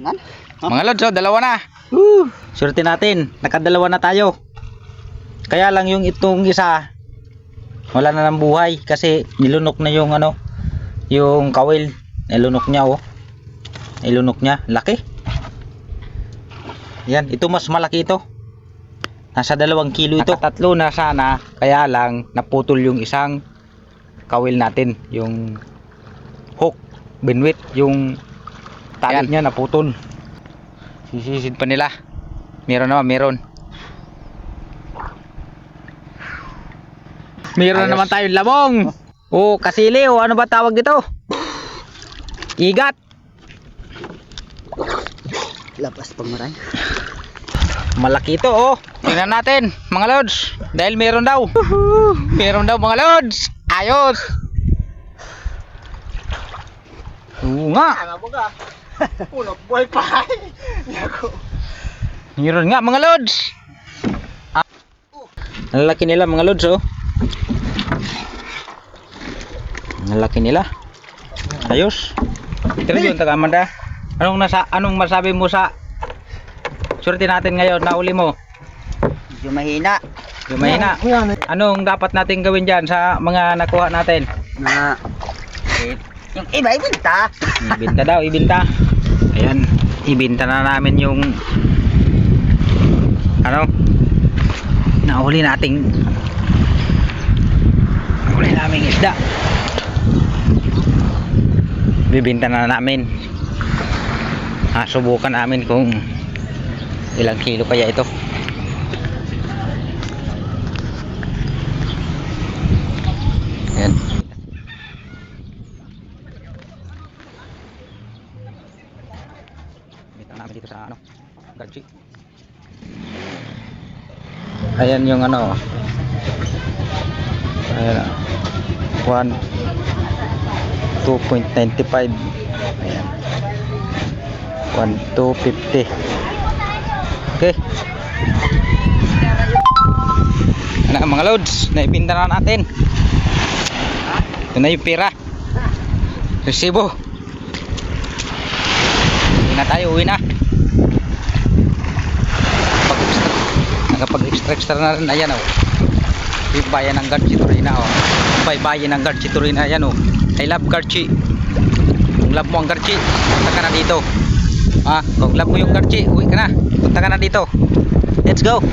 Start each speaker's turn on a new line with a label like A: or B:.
A: Yan.
B: Mga lods, oh, dalawa na.
A: Woo.
B: Swerte natin, nakadalawa na tayo. Kaya lang yung itong isa, wala na ng buhay kasi nilunok na yung ano, yung kawil. Nilunok niya oh. Nilunok niya, laki. Yan, ito mas malaki ito. Nasa dalawang kilo ito. Nakatatlo na sana, kaya lang naputol yung isang kawil natin, yung hook, binwit, yung tali
A: Yan.
B: niya naputol. Sisisid pa nila. Meron naman, meron. Meron
A: Ayos.
B: naman tayong labong. O, kasili o ano ba tawag dito? Igat.
A: Lapas pang maray.
B: Malaki ito oh. Tingnan natin mga lods. Dahil meron daw. Meron daw mga lods. Ayos. Oo nga.
A: Ano mo ka? Puno, buhay pa. Yako.
B: Meron nga mga lods. Ah. Ang laki nila mga lods oh. Ang laki nila. Ayos. Pero yun taga Amanda. Anong nasa anong masabi mo sa Surti natin ngayon na uli mo.
A: Medyo mahina.
B: Anong dapat natin gawin diyan sa mga nakuha natin?
A: Na. Eh, yung iba, ibinta.
B: Ibinta daw, ibinta. Ayan, ibinta na namin yung ano? Nahuli nating nahuli naming isda. Bibinta na namin. Ah, subukan namin kung ilang kilo kaya ito yan Namin dito sa ano, Garchi. Ayan yung ano. Ayan. ah. 1 2.95. Ayan. 1 250. Okay. Ano mga loads, naibinta na natin. Ito na yung pera. Resibo. Na tayo, uwi na. Nakapag-extra extra na rin. Ayan oh. Yung bayan ng Garchi Turina oh. Bay bayan ng Garchi Turina. Ayan oh. I love Garchi. Kung love mo ang Garchi, punta ka na dito. Ah, kung love mo yung Garchi, uwi ka na. Punta ka na dito. Let's go.